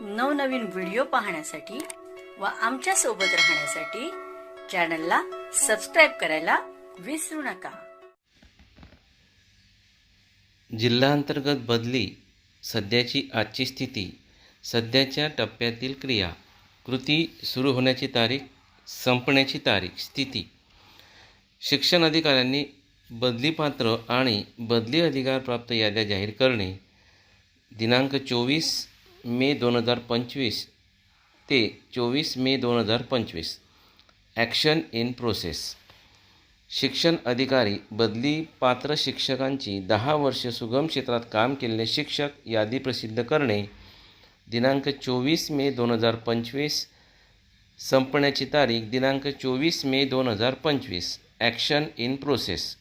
नवनवीन व्हिडिओ पाहण्यासाठी व आमच्यासोबत राहण्यासाठी चॅनलला सबस्क्राईब करायला विसरू नका. जिल्हांतर्गत बदली सध्याची आजची स्थिती सध्याच्या टप्प्यातील क्रिया कृती सुरू होण्याची तारीख संपण्याची तारीख स्थिती. शिक्षण अधिकाऱ्यांनी बदलीपात्र आणि बदली अधिकारप्राप्त याद्या जाहीर करणे दिनांक चोवीस मे दोन हजार पंचवीस ते चोवीस मे दोन हजार पंचवीस. ॲक्शन इन प्रोसेस शिक्षण अधिकारी बदली पात्र शिक्षकांची दहा वर्ष सुगम क्षेत्रात काम केलेले शिक्षक यादी प्रसिद्ध करणे. दिनांक चोवीस मे दोन हजार पंचवीस. संपण्याची तारीख दिनांक चोवीस मे दोन हजार पंचवीस. ॲक्शन इन प्रोसेस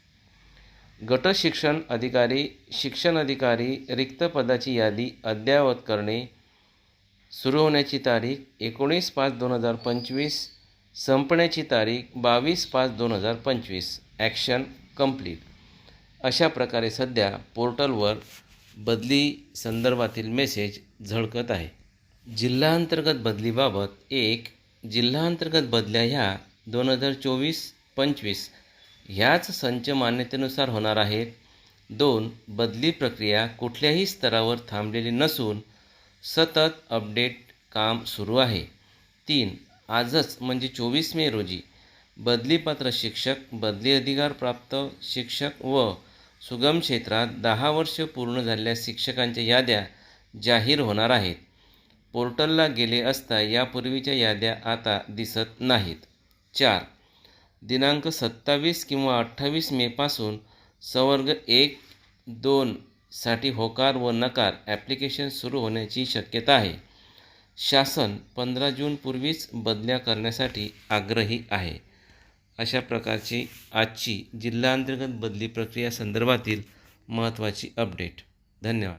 गट शिक्षण अधिकारी शिक्षण अधिकारी रिक्त पदाची यादी अद्ययावत करणे. सुरू होण्याची तारीख एकोणीस पाच दोन हजार पंचवीस संपण्याची तारीख बावीस पाच दोन हजार पंचवीस. ॲक्शन कंप्लीट अशा प्रकारे सध्या पोर्टलवर बदली संदर्भातील मेसेज झळकत आहे. जिल्हांतर्गत बदलीबाबत एक जिल्हांतर्गत बदल्या ह्या दोन हजार चोवीस पंचवीस ह्याच संच मान्यतेनुसार होणार आहेत. दोन बदली प्रक्रिया कुठल्याही स्तरावर थांबलेली नसून सतत अपडेट काम सुरू आहे. तीन आजच म्हणजे चोवीस मे रोजी बदलीपात्र शिक्षक बदली अधिकार प्राप्त शिक्षक व सुगम क्षेत्रात दहा वर्ष पूर्ण झालेल्या शिक्षकांच्या याद्या जाहीर होणार आहेत. पोर्टलला गेले असता यापूर्वीच्या याद्या आता दिसत नाहीत. चार दिनांक सत्तावीस किंवा अठ्ठावीस मेपासून संवर्ग एक दोन साठी होकार व नकार ॲप्लिकेशन सुरू होण्याची शक्यता आहे. शासन पंधरा जूनपूर्वीच बदल्या करण्यासाठी आग्रही आहे. अशा प्रकारची आजची जिल्हांतर्गत बदली प्रक्रिया संदर्भातील महत्त्वाची अपडेट धन्यवाद.